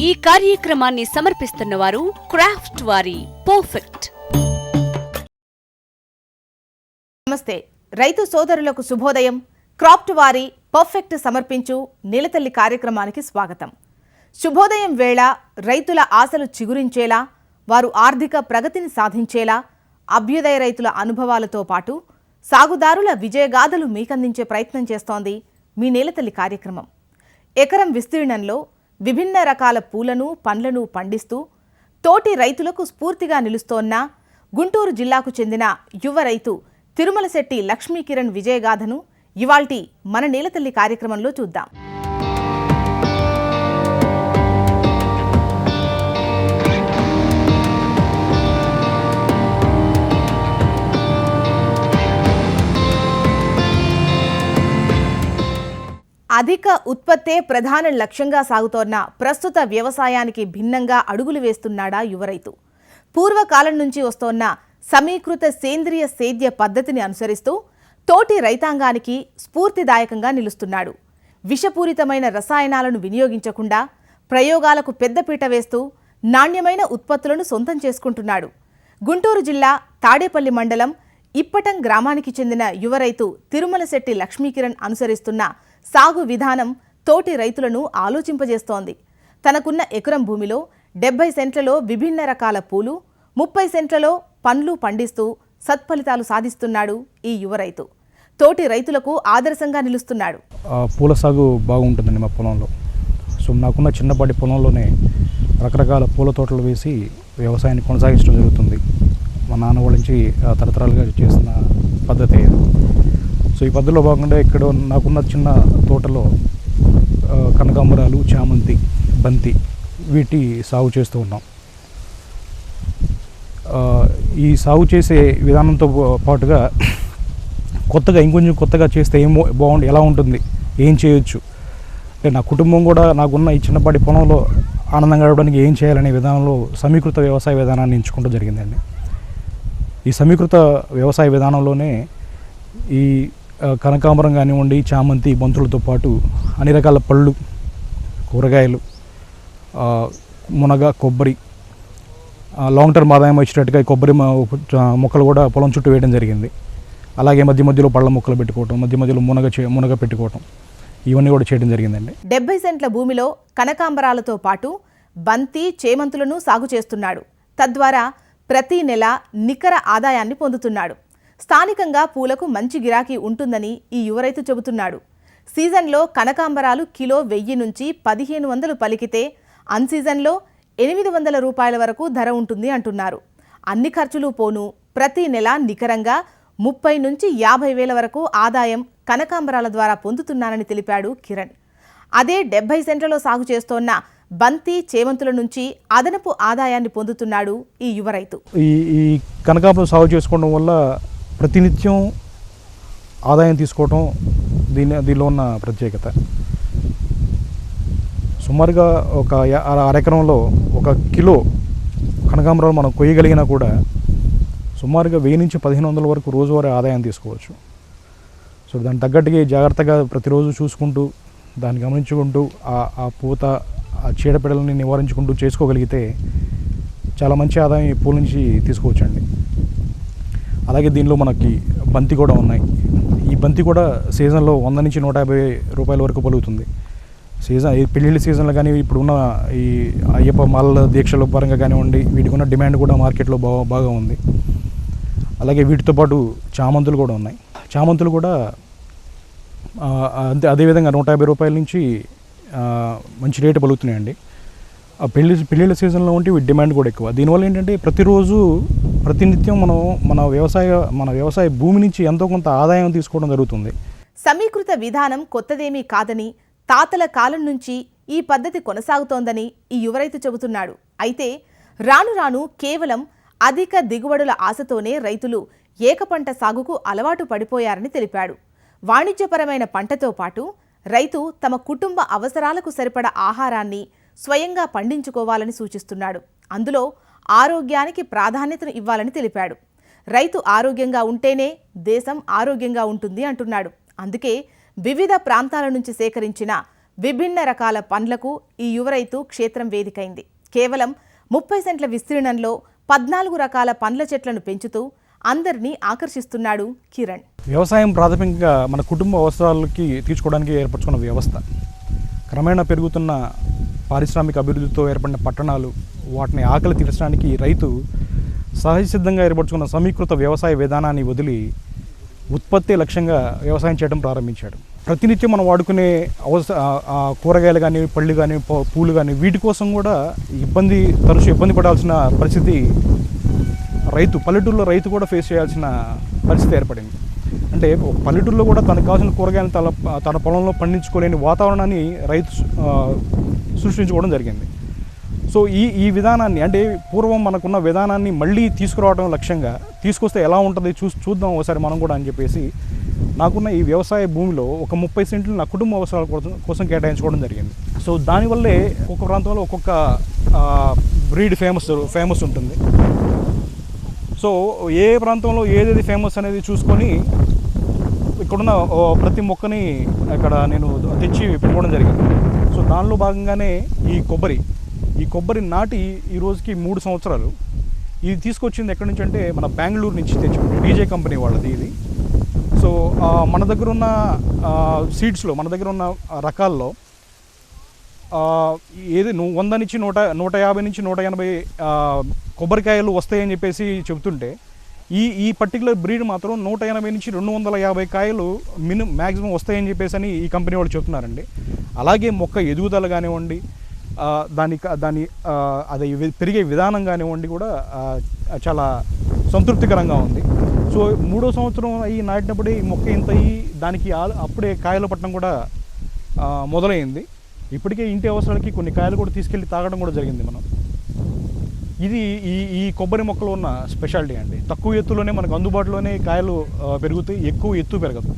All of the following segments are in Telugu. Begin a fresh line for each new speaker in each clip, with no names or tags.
ఈ కార్యక్రమాన్ని సమర్పిస్తున్న వారు క్రాఫ్ట్ వారి. పర్ఫెక్ట్.
నమస్తే. రైతు సోదరులకు శుభోదయం. క్రాఫ్ట్ వారి పర్ఫెక్ట్ సమర్పించు నిలతల్లి కార్యక్రమానికి స్వాగతం. శుభోదయం వేళ రైతుల ఆశలు చిగురించేలా వారు ఆర్థిక ప్రగతిని సాధించేలా అభ్యుదయ రైతుల అనుభవాలతో పాటు సాగుదారుల విజయగాథలు మీకందించే ప్రయత్నం చేస్తోంది మీ నేలతల్లి కార్యక్రమం. ఎకరం విస్తీర్ణంలో విభిన్న రకాల పూలను పండ్లను పండిస్తూ తోటి రైతులకు స్ఫూర్తిగా నిలుస్తోన్న గుంటూరు జిల్లాకు చెందిన యువ రైతు తిరుమలశెట్టి లక్ష్మీకిరణ్ విజయగాథను ఇవాల్టి మన నీలతల్లి కార్యక్రమంలో చూద్దాం. అధిక ఉత్పత్తే ప్రధాన లక్ష్యంగా సాగుతోన్న ప్రస్తుత వ్యవసాయానికి భిన్నంగా అడుగులు వేస్తున్నాడా యువరైతు పూర్వకాలం నుంచి వస్తోన్న సమీకృత సేంద్రియ సేద్య పద్ధతిని అనుసరిస్తూ తోటి రైతాంగానికి స్ఫూర్తిదాయకంగా నిలుస్తున్నాడు. విషపూరితమైన రసాయనాలను వినియోగించకుండా ప్రయోగాలకు పెద్దపీట వేస్తూ నాణ్యమైన ఉత్పత్తులను సొంతం చేసుకుంటున్నాడు. గుంటూరు జిల్లా తాడేపల్లి మండలం ఇప్పటం గ్రామానికి చెందిన యువ రైతు తిరుమలశెట్టి లక్ష్మీకిరణ్ అనుసరిస్తున్న సాగు విధానం తోటి రైతులను ఆలోచింపజేస్తోంది. తనకున్న ఎకరం భూమిలో డెబ్బై సెంట్లలో విభిన్న రకాల పూలు ముప్పై సెంట్లలో పండ్లు పండిస్తూ సత్ఫలితాలు సాధిస్తున్నాడు ఈ యువ రైతు. తోటి రైతులకు ఆదర్శంగా నిలుస్తున్నాడు.
పూల సాగు బాగుంటుందండి మా పొలంలో. సో నాకున్న చిన్నపాటి పొలంలోనే రకరకాల పూల తోటలు వేసి వ్యవసాయాన్ని కొనసాగించడం జరుగుతుంది. మా నాన్న వాళ్ళ నుంచి తరతరాలుగా చేస్తున్న పద్ధతి సో ఈ పద్ధతిలో భాగంగా ఇక్కడ నాకున్న చిన్న తోటలో కనకాంబరాలు చామంతి బంతి వీటి సాగు చేస్తూ ఉన్నాం. ఈ సాగు చేసే విధానంతో పాటుగా కొత్తగా ఇంకొంచెం కొత్తగా చేస్తే ఏం బాగుండి ఎలా ఉంటుంది ఏం చేయొచ్చు? అంటే నా కుటుంబం కూడా నాకున్న ఈ చిన్నపాటి పొలంలో ఆనందంగా గడపడానికి ఏం చేయాలనే విధానంలో సమీకృత వ్యవసాయ విధానాన్ని ఎంచుకుంటూ జరిగిందండి. ఈ సమీకృత వ్యవసాయ విధానంలోనే ఈ కనకాంబరం కానివ్వండి చామంతి బంతులతో పాటు అన్ని రకాల పళ్ళు కూరగాయలు మునగ కొబ్బరి లాంగ్ టర్మ్ ఆదాయం వచ్చేటట్టుగా కొబ్బరి మొక్కలు కూడా పొలం చుట్టూ వేయడం జరిగింది. అలాగే మధ్య మధ్యలో పళ్ళ మొక్కలు పెట్టుకోవటం మధ్య మధ్యలో మునగ చే మునగ పెట్టుకోవటం ఇవన్నీ కూడా చేయడం జరిగిందండి.
డెబ్బై సెంట్ల భూమిలో కనకాంబరాలతో పాటు బంతి చేమంతులను సాగు చేస్తున్నాడు. తద్వారా ప్రతి నెల నికర ఆదాయాన్ని పొందుతున్నాడు. స్థానికంగా పూలకు మంచి గిరాకీ ఉంటుందని ఈ యువరైతు చెబుతున్నాడు. సీజన్లో కనకాంబరాలు కిలో వెయ్యి నుంచి పదిహేను వందలు పలికితే అన్ సీజన్లో ఎనిమిది వందల రూపాయల వరకు ధర ఉంటుంది అంటున్నారు. అన్ని ఖర్చులు పోను. ప్రతి నెల నికరంగా ముప్పై నుంచి యాభై వేల వరకు ఆదాయం కనకాంబరాల ద్వారా పొందుతున్నానని తెలిపాడు కిరణ్. అదే డెబ్బై సెంట్లలో సాగు చేస్తోన్న బంతి చేవంతుల నుంచి అదనపు ఆదాయాన్ని పొందుతున్నాడు ఈ యువ రైతు
ఈ కనకాంబరం సాగు చేసుకోవడం వల్ల ప్రతినిత్యం ఆదాయం తీసుకోవటం దీని దీనిలో ఉన్న ప్రత్యేకత. సుమారుగా ఒక అరెకరంలో ఒక కిలో కనకాంబరాలు మనం కొయ్యగలిగినా కూడా సుమారుగా వెయ్యి నుంచి పదిహేను వందల వరకు రోజువారీ ఆదాయం తీసుకోవచ్చు. సో దానికి తగ్గట్టుగా జాగ్రత్తగా ప్రతిరోజు చూసుకుంటూ దాన్ని గమనించుకుంటూ ఆ ఆ పూత ఆ చీడపీడలని నివారించుకుంటూ చేసుకోగలిగితే చాలా మంచి ఆదాయం ఈ పూల నుంచి తీసుకోవచ్చండి. అలాగే దీనిలో మనకి బంతి కూడా ఉన్నాయి. ఈ బంతి కూడా సీజన్లో వంద నుంచి నూట యాభై రూపాయల వరకు పలుకుతుంది. సీజన్ ఈ పెళ్ళిళ్ళ సీజన్లో కానీ ఇప్పుడున్న ఈ అయ్యప్ప మాల దీక్షల పరంగా కానివ్వండి వీటికి ఉన్న డిమాండ్ కూడా మార్కెట్లో బాగా బాగా ఉంది. అలాగే వీటితో పాటు చామంతులు కూడా ఉన్నాయి. చామంతులు కూడా అంతే అదే అదేవిధంగా నూట యాభై రూపాయల నుంచి మంచి రేటు పలుకుతున్నాయండి. పెళ్ళి పెళ్ళిళ్ళ సీజన్లో ఉంటే వీటి డిమాండ్ కూడా ఎక్కువ. దీనివల్ల ఏంటంటే ప్రతిరోజు ప్రతినిత్యం మనం మన వ్యవసాయ మన వ్యవసాయ భూమి నుంచి ఎంతో కొంత ఆదాయం తీసుకోవడం జరుగుతుంది.
సమీకృత విధానం కొత్తదేమీ కాదని తాతల కాలం నుంచి ఈ పద్ధతి కొనసాగుతోందని ఈ యువ రైతు చెబుతున్నాడు. అయితే రాను రాను కేవలం అధిక దిగుబడుల ఆశతోనే రైతులు ఏకపంట సాగుకు అలవాటు పడిపోయారని తెలిపాడు. వాణిజ్యపరమైన పంటతో పాటు రైతు తమ కుటుంబ అవసరాలకు సరిపడ ఆహారాన్ని స్వయంగా పండించుకోవాలని సూచిస్తున్నాడు. అందులో ఆరోగ్యానికి ప్రాధాన్యతను ఇవ్వాలని తెలిపాడు. రైతు ఆరోగ్యంగా ఉంటేనే దేశం ఆరోగ్యంగా ఉంటుంది అంటున్నాడు. అందుకే వివిధ ప్రాంతాల నుంచి సేకరించిన విభిన్న రకాల పండ్లకు ఈ యువ రైతు క్షేత్రం వేదికైంది. కేవలం ముప్పై సెంట్ల విస్తీర్ణంలో పద్నాలుగు రకాల పండ్ల చెట్లను పెంచుతూ అందరినీ ఆకర్షిస్తున్నాడు కిరణ్.
వ్యవసాయం ప్రాథమికంగా మన కుటుంబ అవసరాలకి తీర్చుకోవడానికి ఏర్పరచుకున్న వ్యవస్థ. క్రమేణా పెరుగుతున్న పారిశ్రామిక అభివృద్ధితో ఏర్పడిన పట్టణాలు వాటిని ఆకలి తీర్చడానికి రైతు సహజ సిద్ధంగా ఏర్పరచుకున్న సమీకృత వ్యవసాయ విధానాన్ని వదిలి ఉత్పత్తి లక్ష్యంగా వ్యవసాయం చేయడం ప్రారంభించాడు. ప్రతినిత్యం మనం వాడుకునే అవస కూరగాయలు కానీ పళ్ళు కానీ పూలు కానీ వీటి కోసం కూడా ఇబ్బంది తరచు ఇబ్బంది పడాల్సిన పరిస్థితి రైతు పల్లెటూరులో రైతు కూడా ఫేస్ చేయాల్సిన పరిస్థితి ఏర్పడింది. అంటే పల్లెటూరులో కూడా తనకు కావాల్సిన కూరగాయలను తన తన పొలంలో పండించుకోలేని వాతావరణాన్ని రైతు సృష్టించుకోవడం జరిగింది. సో ఈ ఈ విధానాన్ని అంటే పూర్వం మనకున్న విధానాన్ని మళ్ళీ తీసుకురావడం లక్ష్యంగా తీసుకొస్తే ఎలా ఉంటుంది చూ చూద్దాం ఒకసారి మనం కూడా అని చెప్పేసి నాకున్న ఈ వ్యవసాయ భూమిలో ఒక ముప్పై సెంట్లు నా కుటుంబ అవసరాల కోసం కోసం కేటాయించుకోవడం జరిగింది. సో దానివల్లే ఒక్కొక్క ప్రాంతంలో ఒక్కొక్క బ్రీడ్ ఫేమస్ ఫేమస్ ఉంటుంది. సో ఏ ప్రాంతంలో ఏదేది ఫేమస్ అనేది చూసుకొని ఇక్కడున్న ప్రతి మొక్కని అక్కడ నేను తెచ్చి పెట్టుకోవడం జరిగింది. దానిలో భాగంగానే ఈ కొబ్బరి ఈ కొబ్బరి నాటి ఈ రోజుకి మూడు సంవత్సరాలు. ఇది తీసుకొచ్చింది ఎక్కడి నుంచి అంటే మన బెంగళూరు నుంచి తెచ్చుకుంది. డీజే కంపెనీ వాళ్ళది ఇది. సో మన దగ్గర ఉన్న సీడ్స్లో మన దగ్గర ఉన్న రకాల్లో ఏది నువ్వు వంద నుంచి నూట నూట యాభై నుంచి నూట ఎనభై కొబ్బరికాయలు వస్తాయని చెప్పేసి చెబుతుంటే ఈ ఈ పర్టికులర్ బ్రీడ్ మాత్రం నూట ఎనభై నుంచి రెండు వందల యాభై కాయలు మినిమం మ్యాక్సిమం వస్తాయని చెప్పేసి అని ఈ కంపెనీ వాళ్ళు చెప్తున్నారండి. అలాగే మొక్క ఎదుగుదల కానివ్వండి దాని దాని అది పెరిగే విధానం కానివ్వండి కూడా చాలా సంతృప్తికరంగా ఉంది. సో మూడో సంవత్సరం అయ్యి నాటినప్పుడే ఈ మొక్క ఇంత అయ్యి దానికి ఆ- అప్పుడే కాయలు పట్టడం కూడా మొదలైంది. ఇప్పటికే ఇంటి అవసరాలకి కొన్ని కాయలు కూడా తీసుకెళ్ళి తాగడం కూడా జరిగింది మనం. ఇది ఈ ఈ కొబ్బరి మొక్కలో ఉన్న స్పెషాలిటీ అండి. తక్కువ ఎత్తులోనే మనకు అందుబాటులోనే కాయలు పెరుగుతాయి ఎక్కువ ఎత్తు పెరగదు.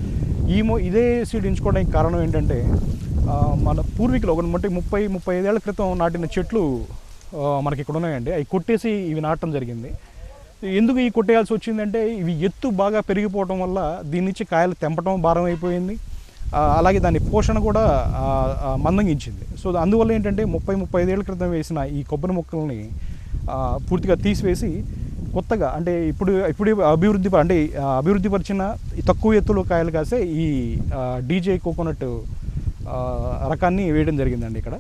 ఈ మొ ఇదే సీడ్ ఎంచుకోవడానికి కారణం ఏంటంటే మన పూర్వీకులు ఒక అంటే ముప్పై ముప్పై ఐదేళ్ళ క్రితం నాటిన చెట్లు మనకి ఇక్కడ ఉన్నాయండి. అవి కొట్టేసి ఇవి నాటడం జరిగింది. ఎందుకు ఈ కొట్టేయాల్సి వచ్చిందంటే ఇవి ఎత్తు బాగా పెరిగిపోవడం వల్ల దీని నుంచి కాయలు తెంపటం భారం అయిపోయింది. అలాగే దాని పోషణ కూడా మందంగించింది. సో అందువల్ల ఏంటంటే ముప్పై ముప్పై ఐదేళ్ళ క్రితం వేసిన ఈ కొబ్బరి మొక్కల్ని పూర్తిగా తీసివేసి కొత్తగా అంటే ఇప్పుడు ఇప్పుడు అభివృద్ధి అంటే అభివృద్ధి పరిచిన తక్కువ ఎత్తులో కాయలు కాసే ఈ డీజే కోకోనట్ రకాన్ని వేయడం జరిగిందండి ఇక్కడ.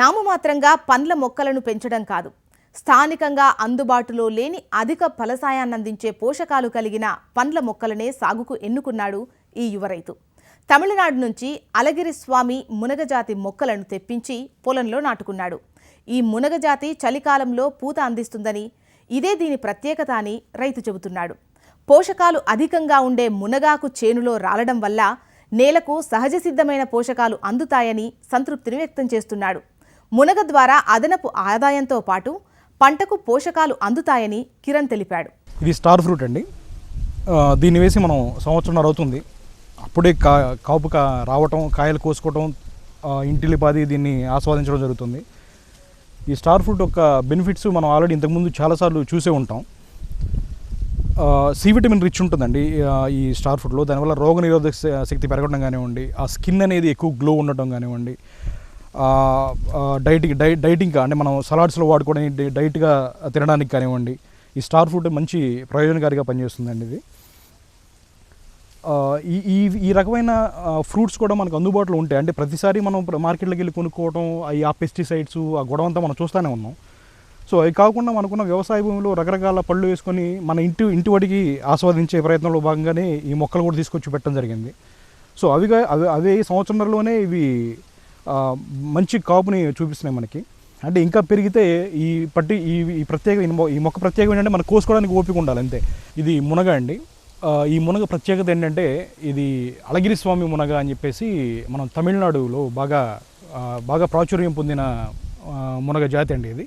నామమాత్రంగా పండ్ల మొక్కలను పెంచడం కాదు. స్థానికంగా అందుబాటులో లేని అధిక ఫలసాయాన్నందించే పోషకాలు కలిగిన పండ్ల మొక్కలనే సాగుకు ఎన్నుకున్నాడు ఈ యువ రైతు. తమిళనాడు నుంచి అలగిరి స్వామి మునగజాతి మొక్కలను తెప్పించి పొలంలో నాటుకున్నాడు. ఈ మునగజాతి చలికాలంలో పూత అందిస్తుందని ఇదే దీని ప్రత్యేకత అని రైతు చెబుతున్నాడు. పోషకాలు అధికంగా ఉండే మునగాకు చేనులో రాలడం వల్ల నేలకు సహజ సిద్ధమైన పోషకాలు అందుతాయని సంతృప్తిని వ్యక్తం చేస్తున్నాడు. మునగ ద్వారా అదనపు ఆదాయంతో పాటు పంటకు పోషకాలు అందుతాయని కిరణ్ తెలిపాడు.
ఇది స్టార్ ఫ్రూట్ అండి. దీన్ని వేసి మనం సంవత్సరం అవుతుంది అప్పుడే కా కాపు కా రావటం కాయలు కోసుకోవటం ఆ, ఇంటిలిపాది దీన్ని ఆస్వాదించడం జరుగుతుంది. ఈ స్టార్ ఫ్రూట్ యొక్క బెనిఫిట్స్ మనం ఆల్రెడీ ఇంతకుముందు చాలాసార్లు చూసే ఉంటాం. సి విటమిన్ రిచ్ ఉంటుందండి ఈ స్టార్ ఫ్రూట్లో. దానివల్ల రోగ నిరోధక శక్తి పెరగడం కానివ్వండి ఆ స్కిన్ అనేది ఎక్కువ గ్లో ఉండటం కానివ్వండి డైటింగ్ డై డైటింగ్ అంటే మనం సలాడ్స్లో వాడుకోవడానికి డైట్గా తినడానికి కానివ్వండి ఈ స్టార్ ఫ్రూట్ మంచి ప్రయోజనకారిగా పనిచేస్తుందండి ఇది. ఈ ఈ ఈ రకమైన ఫ్రూట్స్ కూడా మనకు అందుబాటులో ఉంటాయి. అంటే ప్రతిసారి మనం మార్కెట్లోకి వెళ్ళి కొనుక్కోవడం ఆ పెస్టిసైడ్స్ ఆ గొడవ అంతా మనం చూస్తూనే ఉన్నాం. సో అవి కాకుండా మనకున్న వ్యవసాయ భూమిలో రకరకాల పళ్ళు వేసుకొని మన ఇంటి ఇంటి వాడికి ఆస్వాదించే ప్రయత్నంలో భాగంగానే ఈ మొక్కలు కూడా తీసుకొచ్చి పెట్టడం జరిగింది. సో అవిగా అవి అవే సంవత్సరంలోనే ఇవి మంచి కాపుని చూపిస్తున్నాయి మనకి. అంటే ఇంకా పెరిగితే ఈ పట్టి ఈ ఈ ప్రత్యేక ఈ మొక్క ప్రత్యేకం ఏంటంటే మనం కోసుకోవడానికి ఓపిక ఉండాలి అంతే. ఇది మునగ అండి. ఈ మునగ ప్రత్యేకత ఏంటంటే ఇది అళగిరి స్వామి మునగ అని చెప్పేసి మనం తమిళనాడులో బాగా బాగా ప్రాచుర్యం పొందిన మునగ జాతి అండి ఇది.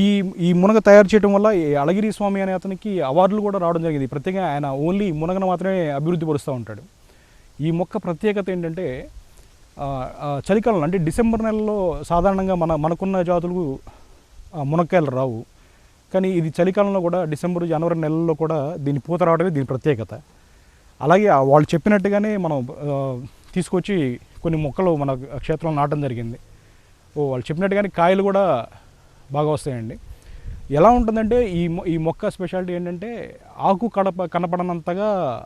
ఈ ఈ మునగ తయారు చేయడం వల్ల ఈ అళగిరి స్వామి అనే అతనికి అవార్డులు కూడా రావడం జరిగింది. ప్రత్యేకంగా ఆయన ఓన్లీ మునగను మాత్రమే అభివృద్ధి పరుస్తూ ఉంటాడు. ఈ మొక్క ప్రత్యేకత ఏంటంటే చలికాలంలో చలికాలం అంటే డిసెంబర్ నెలలో సాధారణంగా మన మనకున్న జాతులకు మునక్కాయలు రావు. కానీ ఇది చలికాలంలో కూడా డిసెంబర్ జనవరి నెలల్లో కూడా దీని పూత రావడమే దీని ప్రత్యేకత. అలాగే వాళ్ళు చెప్పినట్టుగానే మనం తీసుకొచ్చి కొన్ని మొక్కలు మన క్షేత్రంలో నాటడం జరిగింది. ఓ వాళ్ళు చెప్పినట్టుగానే కాయలు కూడా బాగా వస్తాయండి. ఎలా ఉంటుందంటే ఈ మొ- ఈ మొక్క స్పెషాలిటీ ఏంటంటే ఆకు కడప కనపడనంతగా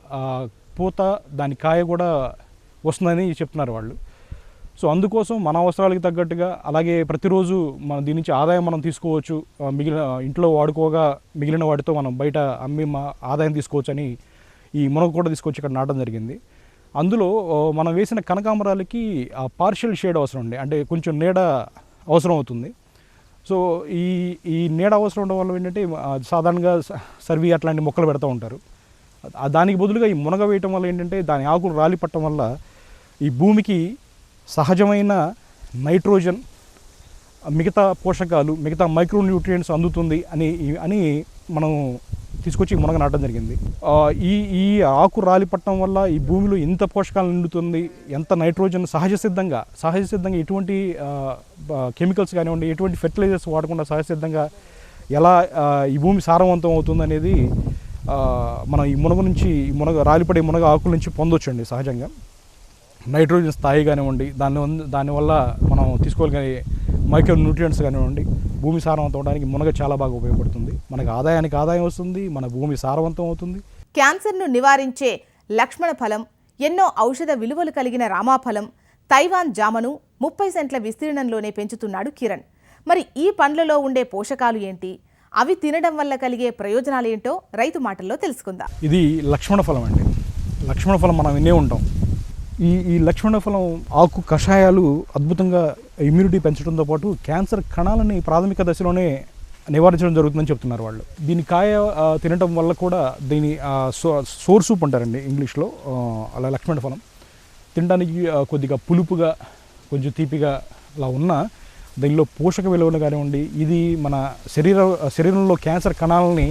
పూత దాని కాయ కూడా వస్తుందని చెప్తున్నారు వాళ్ళు. సో అందుకోసం మన అవసరాలకు తగ్గట్టుగా అలాగే ప్రతిరోజు మనం దీని నుంచి ఆదాయం మనం తీసుకోవచ్చు. మిగిలిన ఇంట్లో వాడుకోగా మిగిలిన వాటితో మనం బయట అమ్మి మా ఆదాయం తీసుకోవచ్చు అని ఈ మునగ కూడా తీసుకొచ్చి ఇక్కడ నాటడం జరిగింది. అందులో మనం వేసిన కనకాంబరాలకి ఆ పార్షియల్ షేడ్ అవసరం అండి. అంటే కొంచెం నీడ అవసరం అవుతుంది. సో ఈ ఈ నీడ అవసరం ఉండడం వల్ల ఏంటంటే సాధారణంగా సర్వీ అట్లాంటి మొక్కలు పెడతా ఉంటారు. దానికి బదులుగా ఈ మునగ వేయటం వల్ల ఏంటంటే దాని ఆకులు రాలి పట్టడం వల్ల ఈ భూమికి సహజమైన నైట్రోజన్ మిగతా పోషకాలు మిగతా మైక్రో న్యూట్రియంట్స్ అందుతుంది అని అని మనం తీసుకొచ్చి మునగ నాటడం జరిగింది. ఈ ఈ ఆకు రాలిపట్టడం వల్ల ఈ భూమిలో ఎంత పోషకాలు నిండుతుంది ఎంత నైట్రోజన్ సహజ సిద్ధంగా సహజ సిద్ధంగా ఎటువంటి కెమికల్స్ కానివ్వండి ఎటువంటి ఫెర్టిలైజర్స్ వాడకుండా సహజ సిద్ధంగా ఎలా ఈ భూమి సారవంతం అవుతుంది అనేది మనం ఈ మునగ నుంచి ఈ మునగ రాలిపడే మునగ ఆకుల నుంచి పొందొచ్చండి సహజంగా. నైట్రోజన్ స్థాయి కానివ్వండి దాని వల్ల- దానివల్ల మనం తీసుకోగలిగే మైక్రో న్యూట్రియంట్స్ కానివ్వండి భూమి సారవంతం అవడానికి మునగ చాలా బాగా ఉపయోగపడుతుంది. మనకు ఆదాయానికి ఆదాయం వస్తుంది మన భూమి సారవంతం అవుతుంది.
క్యాన్సర్ను నివారించే లక్ష్మణ ఫలం ఎన్నో ఔషధ విలువలు కలిగిన రామాఫలం తైవాన్ జామను ముప్పై సెంట్ల విస్తీర్ణంలోనే పెంచుతున్నాడు కిరణ్. మరి ఈ పండ్లలో ఉండే పోషకాలు ఏంటి? అవి తినడం వల్ల కలిగే ప్రయోజనాలేంటో రైతు మాటల్లో తెలుసుకుందాం.
ఇది లక్ష్మణ ఫలం అండి. లక్ష్మణ ఫలం మనం వినే ఉంటాం. ఈ ఈ లక్ష్మణ ఫలం ఆకు కషాయాలు అద్భుతంగా ఇమ్యూనిటీ పెంచడంతో పాటు క్యాన్సర్ కణాలని ప్రాథమిక దశలోనే నివారించడం జరుగుతుందని చెప్తున్నారు వాళ్ళు. దీని కాయ తినడం వల్ల కూడా దీని సో సోర్ సూప్ అంటారండి ఇంగ్లీష్లో అలా లక్ష్మణ ఫలం. తినడానికి కొద్దిగా పులుపుగా కొంచెం తీపిగా అలా ఉన్న దీనిలో పోషక విలువలు కానివ్వండి ఇది మన శరీర శరీరంలో క్యాన్సర్ కణాలని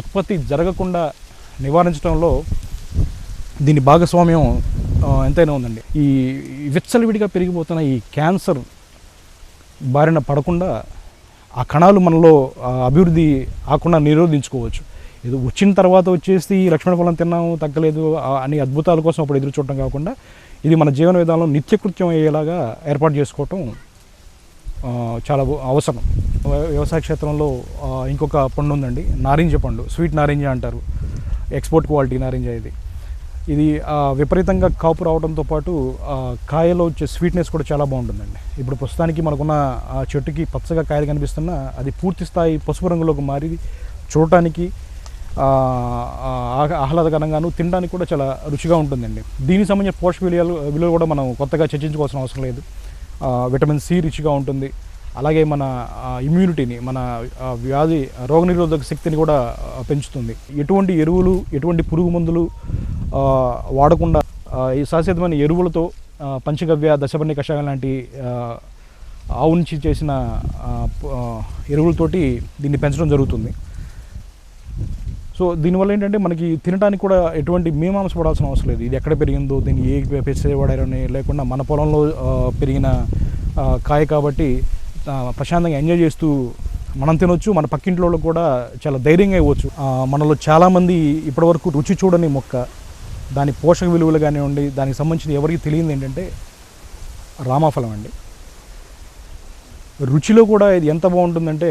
ఉత్పత్తి జరగకుండా నివారించడంలో దీని భాగస్వామ్యం ఎంతైనా ఉందండి. ఈ విచ్చలవిడిగా పెరిగిపోతున్న ఈ క్యాన్సర్ బారిన పడకుండా ఆ కణాలు మనలో అభివృద్ధి ఆకుండా నిరోధించుకోవచ్చు. ఏదో వచ్చిన తర్వాత వచ్చేసి ఈ లక్ష్మణ ఫలం తిన్నాము తగ్గలేదు ఆ, అని అద్భుతాల కోసం అప్పుడు ఎదురు చూడటం కాకుండా ఇది మన జీవన విధానంలో నిత్యకృత్యం అయ్యేలాగా ఏర్పాటు చేసుకోవటం చాలా అవసరం. వ్యవసాయ క్షేత్రంలో ఇంకొక పండు ఉందండి నారింజ పండు. స్వీట్ నారింజ అంటారు. ఎక్స్పోర్ట్ క్వాలిటీ నారింజ ఇది. ఇది విపరీతంగా కాపు రావడంతో పాటు కాయలో వచ్చే స్వీట్నెస్ కూడా చాలా బాగుంటుందండి. ఇప్పుడు ప్రస్తుతానికి మనకున్న ఆ చెట్టుకి పచ్చగా కాయలు కనిపిస్తున్నా అది పూర్తి స్థాయి పసుపు రంగులోకి మారి చూడటానికి ఆహ్లాదకరంగాను తినడానికి కూడా చాలా రుచిగా ఉంటుందండి. దీనికి సంబంధించిన పోషక విలువలు విలువలు కూడా మనం కొత్తగా చర్చించుకోవాల్సిన అవసరం లేదు. విటమిన్ సి రిచ్గా ఉంటుంది. అలాగే మన ఇమ్యూనిటీని మన వ్యాధి రోగనిరోధక శక్తిని కూడా పెంచుతుంది ఎటువంటి ఎరువులు ఎటువంటి పురుగు మందులు వాడకుండా ఈ శాశ్వతమైన ఎరువులతో పంచగవ్య దశపర్ణి కషాయం లాంటి ఆవు నుంచి చేసిన ఎరువులతోటి దీన్ని పెంచడం జరుగుతుంది సో దీనివల్ల ఏంటంటే మనకి తినడానికి కూడా ఎటువంటి మీమాంస పడాల్సిన అవసరం లేదు ఇది ఎక్కడ పెరిగిందో దీన్ని ఏ పెసే వాడారని లేకుండా మన పొలంలో పెరిగిన కాయ కాబట్టి ప్రశాంతంగా ఎంజాయ్ చేస్తూ మనం తినొచ్చు మన పక్కింట్లో కూడా చాలా ధైర్యంగా ఇవ్వచ్చు. మనలో చాలామంది ఇప్పటివరకు రుచి చూడని మొక్క దాని పోషక విలువలు కానివ్వండి దానికి సంబంధించిన ఎవరికి తెలియదు ఏంటంటే రామాఫలం అండి. రుచిలో కూడా ఇది ఎంత బాగుంటుందంటే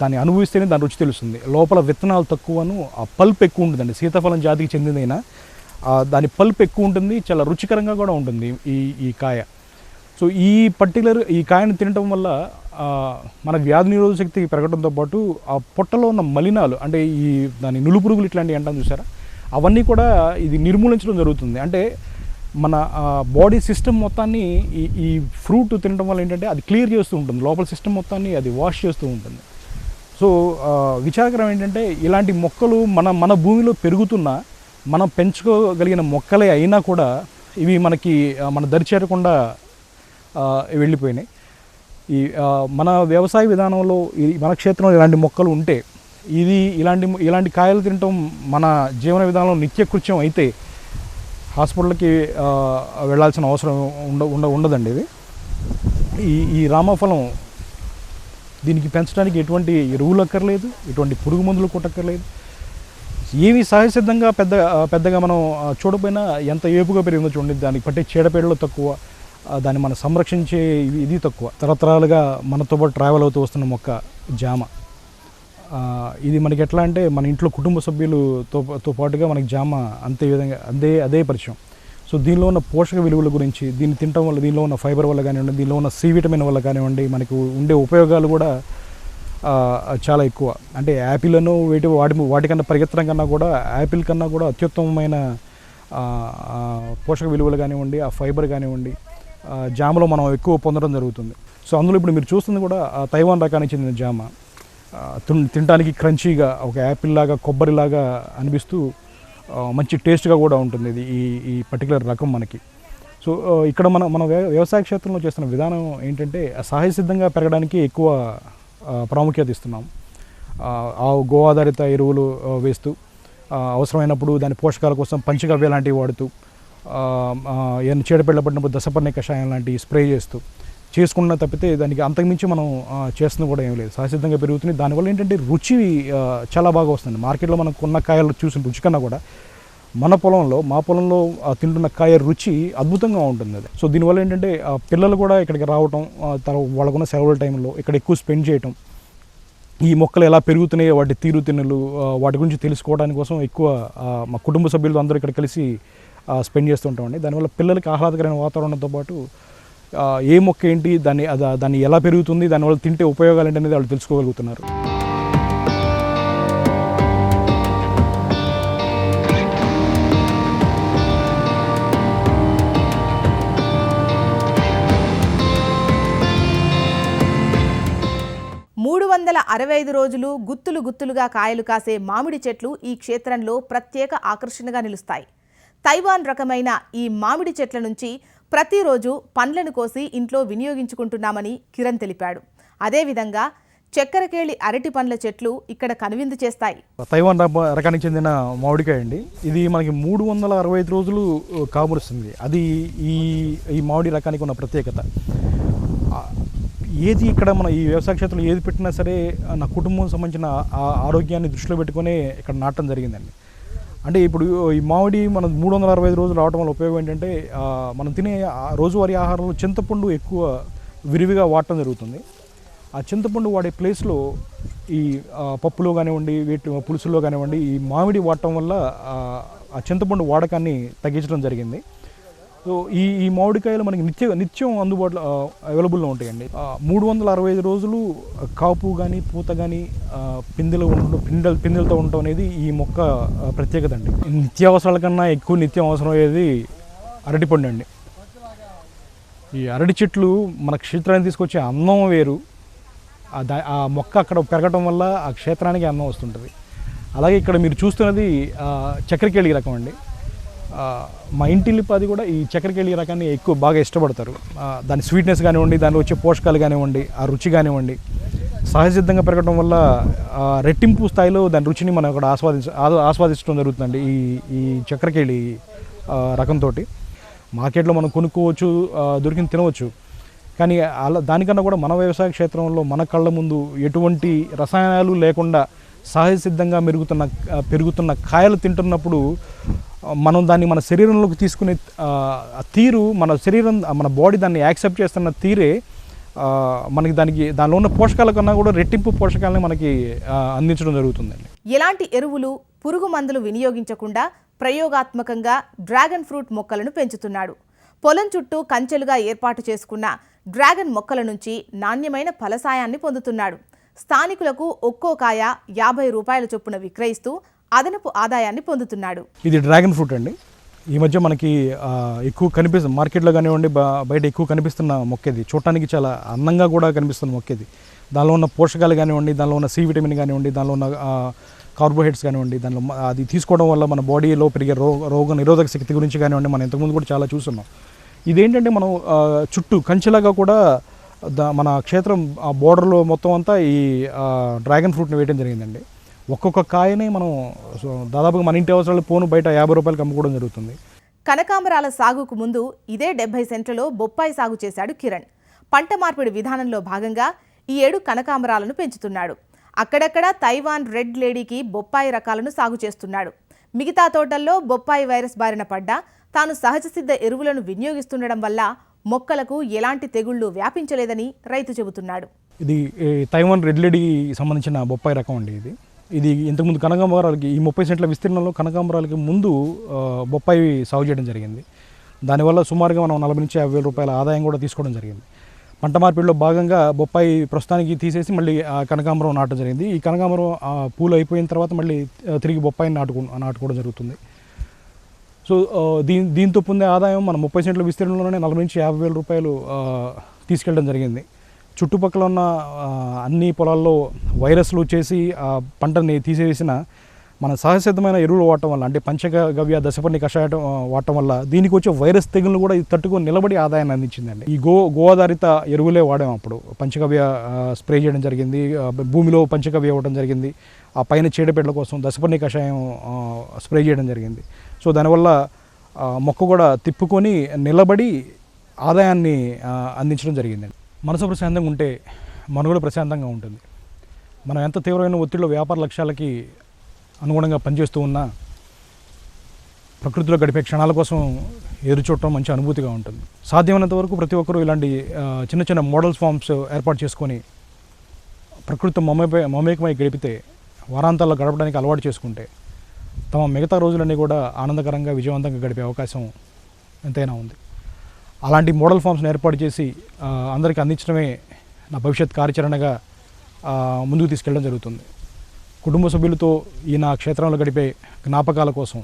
దాన్ని అనుభవిస్తేనే దాని రుచి తెలుస్తుంది. లోపల విత్తనాలు తక్కువను ఆ పల్ప్ ఎక్కువ ఉంటుందండి. సీతాఫలం జాతికి చెందినైనా దాని పల్ప్ ఎక్కువ ఉంటుంది చాలా రుచికరంగా కూడా ఉంటుంది ఈ ఈ కాయ. సో ఈ పర్టికులర్ ఈ కాయను తినటం వల్ల మన వ్యాధి నిరోధక శక్తి పెరగడంతో పాటు ఆ పొట్టలో ఉన్న మలినాలు అంటే ఈ దాని నులుపురుగులు ఇట్లాంటివి అంటాం చూసారా? అవన్నీ కూడా ఇది నిర్మూలించడం జరుగుతుంది. అంటే మన బాడీ సిస్టమ్ మొత్తాన్ని ఈ ఈ ఫ్రూట్ తినడం వల్ల ఏంటంటే అది క్లియర్ చేస్తూ ఉంటుంది. లోపల సిస్టమ్ మొత్తాన్ని అది వాష్ చేస్తూ ఉంటుంది. సో విచారకరం ఏంటంటే ఇలాంటి మొక్కలు మన మన భూమిలో పెరుగుతున్న మనం పెంచుకోగలిగిన మొక్కలే అయినా కూడా ఇవి మనకి మన దరి చేరకుండా వెళ్ళిపోయినాయి. ఈ మన వ్యవసాయ విధానంలో ఈ మన క్షేత్రంలో ఇలాంటి మొక్కలు ఉంటే ఇది ఇలాంటి ఇలాంటి కాయలు తినటం మన జీవన విధానంలో నిత్యకృత్యం అయితే హాస్పిటల్కి వెళ్ళాల్సిన అవసరం ఉండ ఉండ ఉండదండి ఇది. ఈ ఈ రామఫలం దీనికి పెంచడానికి ఎటువంటి ఎరువులు అక్కర్లేదు ఎటువంటి పురుగు మందులు కొట్టక్కర్లేదు. ఏమి సహజసిద్ధంగా పెద్ద పెద్దగా మనం చూడపోయినా ఎంత ఏపుగా పెరిగిందో చూడండి దానికి పట్టే చీడపీడలు తక్కువ దాన్ని మనం సంరక్షించే ఇది- ఇది తక్కువ. తరతరాలుగా మనతో పాటు ట్రావెల్ అవుతూ వస్తున్న మొక్క జామ. ఇది మనకి ఎట్లా అంటే మన ఇంట్లో కుటుంబ సభ్యులతో తో పాటుగా మనకి జామ అంతే విధంగా అదే అదే పరిచయం. సో దీనిలో ఉన్న పోషక విలువల గురించి దీన్ని తినటం వల్ల దీనిలో ఉన్న ఫైబర్ వల్ల కానివ్వండి దీనిలో ఉన్న సి విటమిన్ వల్ల కానివ్వండి మనకు ఉండే ఉపయోగాలు కూడా చాలా ఎక్కువ. అంటే యాపిల్ను వీటి వాటి వాటికన్నా పరిగెత్తడం కన్నా కూడా యాపిల్ కన్నా కూడా అత్యుత్తమమైన పోషక విలువలు కానివ్వండి ఆ ఫైబర్ కానివ్వండి జామలో మనం ఎక్కువ పొందడం జరుగుతుంది. సో అందులో ఇప్పుడు మీరు చూస్తుంది కూడా తైవాన్ రకానికి చెందిన జామ. తినడానికి క్రంచీగా ఒక యాపిల్ లాగా కొబ్బరిలాగా అనిపిస్తూ మంచి టేస్ట్గా కూడా ఉంటుంది ఇది ఈ ఈ పర్టికులర్ రకం మనకి. సో ఇక్కడ మన మన వ్యవసాయ క్షేత్రంలో చేస్తున్న విధానం ఏంటంటే సహజసిద్ధంగా పెరగడానికి ఎక్కువ ప్రాముఖ్యత ఇస్తున్నాం. ఆవు గో ఆధారిత ఎరువులు వేస్తూ అవసరమైనప్పుడు దాని పోషకాల కోసం పంచగవ్య లాంటివి వాడుతూ ఏమైనా చీడపిల్ల పడినప్పుడు దశపర్ణి కషాయం లాంటివి స్ప్రే చేస్తూ చేసుకున్న తప్పితే దానికి అంతకుమించి మనం చేస్తుంది కూడా ఏం లేదు. సహసిద్ధంగా పెరుగుతుంది దానివల్ల ఏంటంటే రుచి చాలా బాగా వస్తుంది. మార్కెట్లో మనం కొన్న కాయలు చూసిన రుచి కన్నా కూడా మన పొలంలో మా పొలంలో తింటున్న కాయ రుచి అద్భుతంగా ఉంటుంది అది. సో దీనివల్ల ఏంటంటే పిల్లలు కూడా ఇక్కడికి రావటం తర్వాత వాళ్ళకున్న సెలవుల టైంలో ఇక్కడ ఎక్కువ స్పెండ్ చేయటం ఈ మొక్కలు ఎలా పెరుగుతున్నాయి వాటి తీరు తిన్నులు వాటి గురించి తెలుసుకోవడానికి కోసం ఎక్కువ మా కుటుంబ సభ్యులు అందరూ ఇక్కడ కలిసి స్పెండ్ చేస్తుంటామండి దానివల్ల పిల్లలకి ఆహ్లాదకరమైన వాతావరణంతో పాటు ఏ మొక్క ఏంటి దాన్ని దాన్ని ఎలా పెరుగుతుంది దానివల్ల తింటే ఉపయోగాలు ఏంటి అనేది వాళ్ళు తెలుసుకోగలుగుతున్నారు.
మూడు వందల అరవై ఐదు రోజులు గుత్తులు గుత్తులుగా కాయలు కాసే మామిడి చెట్లు ఈ క్షేత్రంలో ప్రత్యేక ఆకర్షణగా నిలుస్తాయి. తైవాన్ రకమైన ఈ మామిడి చెట్ల నుంచి ప్రతిరోజు పండ్లను కోసి ఇంట్లో వినియోగించుకుంటున్నామని కిరణ్ తెలిపాడు. అదేవిధంగా చక్కెరకేళి అరటి పండ్ల చెట్లు ఇక్కడ కనువిందు చేస్తాయి.
తైవాన్ రకానికి చెందిన మామిడికాయ అండి. ఇది మనకి మూడు వందల అరవై ఐదు రోజులు కాపురుస్తుంది అది ఈ ఈ మామిడి రకానికి ఉన్న ప్రత్యేకత. ఏది ఇక్కడ మన ఈ వ్యవసాయ క్షేత్రంలో ఏది పెట్టినా సరే నా కుటుంబం సంబంధించిన ఆరోగ్యాన్ని దృష్టిలో పెట్టుకునే ఇక్కడ నాటడం జరిగిందండి. అంటే ఇప్పుడు ఈ మామిడి మనం మూడు వందల అరవై ఐదు రోజులు రావడం వల్ల ఉపయోగం ఏంటంటే మనం తినే రోజువారీ ఆహారంలో చింతపండు ఎక్కువ విరివిగా వాడటం జరుగుతుంది. ఆ చింతపండు వాడే ప్లేస్లో ఈ పప్పులో కానివ్వండి వీటి పులుసులో కానివ్వండి ఈ మామిడి వాడటం వల్ల ఆ చింతపండు వాడకాన్ని తగ్గించడం జరిగింది. సో ఈ ఈ మామిడికాయలు మనకి నిత్య నిత్యం అందుబాటులో అవైలబుల్లో ఉంటాయండి. మూడు వందల అరవై ఐదు రోజులు కాపు కానీ పూత కానీ పిందెలు ఉండడం పిందెల పిందెలతో ఉండటం అనేది ఈ మొక్క ప్రత్యేకత అండి. నిత్యావసరాల కన్నా ఎక్కువ నిత్యం అవసరం అయ్యేది అరటిపండు అండి. ఈ అరటి చెట్లు మన క్షేత్రాన్ని తీసుకొచ్చే అన్నం వేరు. ఆ మొక్క అక్కడ పెరగటం వల్ల ఆ క్షేత్రానికి అన్నం వస్తుంటుంది. అలాగే ఇక్కడ మీరు చూస్తున్నది ఆ, చక్కెరకేళి రకం అండి. మా ఇంటిల్లిపాది కూడా ఈ చక్కెరకేళి రకాన్ని ఎక్కువ బాగా ఇష్టపడతారు. దాని స్వీట్నెస్ కానివ్వండి దానిలో వచ్చే పోషకాలు కానివ్వండి ఆ రుచి కానివ్వండి సహజసిద్ధంగా పెరగడం వల్ల రెట్టింపు స్థాయిలో దాని రుచిని మనం ఇక్కడ ఆస్వాదించ ఆస్వాదించడం జరుగుతుందండి ఈ ఈ చక్కెరకేళి రకంతో మార్కెట్లో మనం కొనుక్కోవచ్చు దొరికింది తినవచ్చు. కానీ అలా దానికన్నా కూడా మన వ్యవసాయ క్షేత్రంలో మన కళ్ళ ముందు ఎటువంటి రసాయనాలు లేకుండా సహజ సిద్ధంగా మెరుగుతున్న పెరుగుతున్న కాయలు తింటున్నప్పుడు మనం దాన్ని మన శరీరంలోకి తీసుకునే తీరు మన శరీరం మన బాడీ దాన్ని యాక్సెప్ట్ చేస్తున్న తీరే మనకి దానికి దానిలో ఉన్న పోషకాల కన్నా కూడా రెట్టింపు పోషకాలని మనకి అందించడం జరుగుతుందండి.
ఎలాంటి ఎరువులు పురుగు మందులు వినియోగించకుండా ప్రయోగాత్మకంగా డ్రాగన్ ఫ్రూట్ మొక్కలను పెంచుతున్నాడు. పొలం చుట్టూ కంచెలుగా ఏర్పాటు చేసుకున్న డ్రాగన్ మొక్కల నుంచి నాణ్యమైన ఫలసాయాన్ని పొందుతున్నాడు. స్థానికులకు ఒక్కో కాయ యాభై రూపాయల చొప్పున విక్రయిస్తూ అదనపు ఆదాయాన్ని పొందుతున్నాడు.
ఇది డ్రాగన్ ఫ్రూట్ అండి. ఈ మధ్య మనకి ఎక్కువ కనిపిస్తుంది మార్కెట్లో కానివ్వండి బయట ఎక్కువ కనిపిస్తున్న మొక్క ఇది చూడటానికి చాలా అందంగా కూడా కనిపిస్తున్న మొక్క ఇది దానిలో ఉన్న పోషకాలు కానివ్వండి దానిలో ఉన్న సి విటమిన్ కానివ్వండి దానిలో ఉన్న కార్బోహైడ్రేట్స్ కానివ్వండి దానిలో అది తీసుకోవడం వల్ల మన బాడీలో పెరిగే రోగ రోగ నిరోధక శక్తి గురించి కానివ్వండి మనం ఇంతకుముందు కూడా చాలా చూస్తున్నాం ఇదేంటంటే మనం చుట్టూ కంచెలాగా కూడా దా మన క్షేత్రం ఆ బోర్డర్లో మొత్తం అంతా ఈ డ్రాగన్ ఫ్రూట్ని వేయడం జరిగిందండి. ఒక్కొక్క కాయని మనం దాదాపుగా మన ఇంటి అవసరాలు పోను బయట యాభై రూపాయలకి అమ్ముకోవడం జరుగుతుంది.
కనకాంబరాల సాగుకు ముందు ఇదే డెబ్బై సెంట్లలో బొప్పాయి సాగు చేశాడు కిరణ్. పంట మార్పిడి విధానంలో భాగంగా ఈ ఏడు కనకాంబరాలను పెంచుతున్నాడు. అక్కడక్కడ తైవాన్ రెడ్ లేడీకి బొప్పాయి రకాలను సాగు చేస్తున్నాడు. మిగతా తోటల్లో బొప్పాయి వైరస్ బారిన పడ్డా తాను సహజ సిద్ధ ఎరువులను వినియోగిస్తుండడం వల్ల మొక్కలకు ఎలాంటి తెగుళ్ళు వ్యాపించలేదని రైతు చెబుతున్నాడు.
ఇది తైవాన్ రెడ్ లేడీ సంబంధించిన బొప్పాయి రకం అండి ఇది. ఇది ఇంతకుముందు కనకాంబరాలకి ఈ ముప్పై సెంట్ల విస్తీర్ణంలో కనకాంబరాలకి ముందు బొప్పాయి సాగు చేయడం జరిగింది. దానివల్ల సుమారుగా మనం నలభై నుంచి యాభై వేల రూపాయల ఆదాయం కూడా తీసుకోవడం జరిగింది. పంట మార్పిడిలో భాగంగా బొప్పాయి ప్రస్తుతానికి తీసేసి మళ్ళీ ఆ కనకాంబరం నాటడం జరిగింది. ఈ కనకాంబరం పూలు అయిపోయిన తర్వాత మళ్ళీ తిరిగి బొప్పాయిని నాటుకు నాటుకోవడం జరుగుతుంది. సో దీని దీంతో పొందే ఆదాయం మన ముప్పై సెంట్ల విస్తీర్ణంలోనే నలభై నుంచి యాభై వేల రూపాయలు తీసుకెళ్ళడం జరిగింది. చుట్టుపక్కల ఉన్న అన్ని పొలాల్లో వైరస్లు వచ్చేసి ఆ పంటని తీసేసిన మన సహజసిద్ధమైన ఎరువులు వాడటం వల్ల అంటే పంచగవ్య దశపర్ణి కషాయం వాడటం వల్ల దీనికి వచ్చే వైరస్ తెగులను కూడా తట్టుకుని తట్టుకొని నిలబడి ఆదాయాన్ని అందించిందండి. ఈ గో గో ఎరువులే వాడాం అప్పుడు. పంచగవ్య స్ప్రే చేయడం జరిగింది. భూమిలో పంచగవ్య ఇవ్వడం జరిగింది. ఆ పైన చీడపీడల కోసం దశపర్ణి కషాయం స్ప్రే చేయడం జరిగింది. సో దానివల్ల మొక్క కూడా తిప్పుకొని నిలబడి ఆదాయాన్ని అందించడం జరిగిందండి. మనసు ప్రశాంతంగా ఉంటే మనుగడ ప్రశాంతంగా ఉంటుంది. మనం ఎంత తీవ్రమైన ఒత్తిడిలో వ్యాపార లక్ష్యాలకి అనుగుణంగా పనిచేస్తూ ఉన్నా ప్రకృతిలో గడిపే క్షణాల కోసం ఎదురు చూడటం మంచి అనుభూతిగా ఉంటుంది. సాధ్యమైనంత వరకు ప్రతి ఒక్కరూ ఇలాంటి చిన్న చిన్న మోడల్స్ ఫామ్స్ ఏర్పాటు చేసుకొని ప్రకృతి మమేపై మమేకమై గడిపితే వారాంతాల్లో గడపడానికి అలవాటు చేసుకుంటే తమ మిగతా రోజులన్నీ కూడా ఆనందకరంగా విజయవంతంగా గడిపే అవకాశం ఎంతైనా ఉంది. అలాంటి మోడల్ ఫామ్స్ని ఏర్పాటు చేసి అందరికీ అందించడమే నా భవిష్యత్ కార్యాచరణగా ముందుకు తీసుకెళ్ళడం జరుగుతుంది. కుటుంబ సభ్యులతో ఈ నా క్షేత్రంలో గడిపే జ్ఞాపకాల కోసం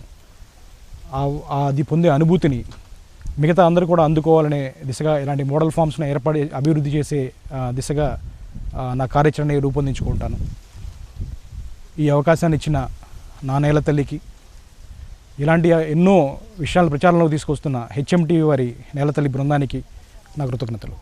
అది పొందే అనుభూతిని మిగతా అందరూ కూడా అందుకోవాలనే దిశగా ఇలాంటి మోడల్ ఫామ్స్ని ఏర్పాటు అభివృద్ధి చేసే దిశగా నా కార్యాచరణ రూపొందించుకుంటాను. ఈ అవకాశాన్ని ఇచ్చిన నా నేల తల్లికి ఇలాంటి ఎన్నో విషయాలు ప్రచారంలోకి తీసుకొస్తున్న హెచ్ఎంటీవీ వారి నేలతల్లి బృందానికి నా కృతజ్ఞతలు.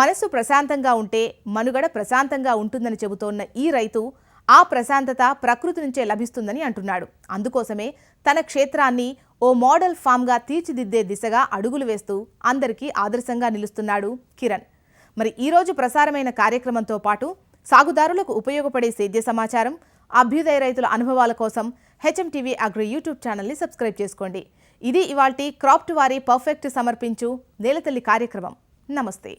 మనసు ప్రశాంతంగా ఉంటే మనుగడ ప్రశాంతంగా ఉంటుందని చెబుతోన్న ఈ రైతు ఆ ప్రశాంతత ప్రకృతి నుంచే లభిస్తుందని అంటున్నాడు. అందుకోసమే తన క్షేత్రాన్ని ఓ మోడల్ ఫామ్గా తీర్చిదిద్దే దిశగా అడుగులు వేస్తూ అందరికీ ఆదర్శంగా నిలుస్తున్నాడు కిరణ్. మరి ఈరోజు ప్రసారమైన కార్యక్రమంతో పాటు సాగుదారులకు ఉపయోగపడే సేద్య సమాచారం అభ్యుదయ రైతుల అనుభవాల కోసం హెచ్ఎం టీవీ అగ్రి యూట్యూబ్ ఛానల్ని సబ్స్క్రైబ్ చేసుకోండి. ఇది ఇవాల్టి క్రాప్ట్ వారి పర్ఫెక్ట్ సమర్పించు నేలతల్లి కార్యక్రమం. నమస్తే.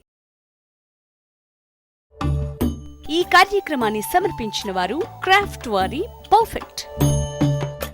ఈ కార్యక్రమాన్ని సమర్పించిన వారు క్రాఫ్ట్ వారి పర్ఫెక్ట్.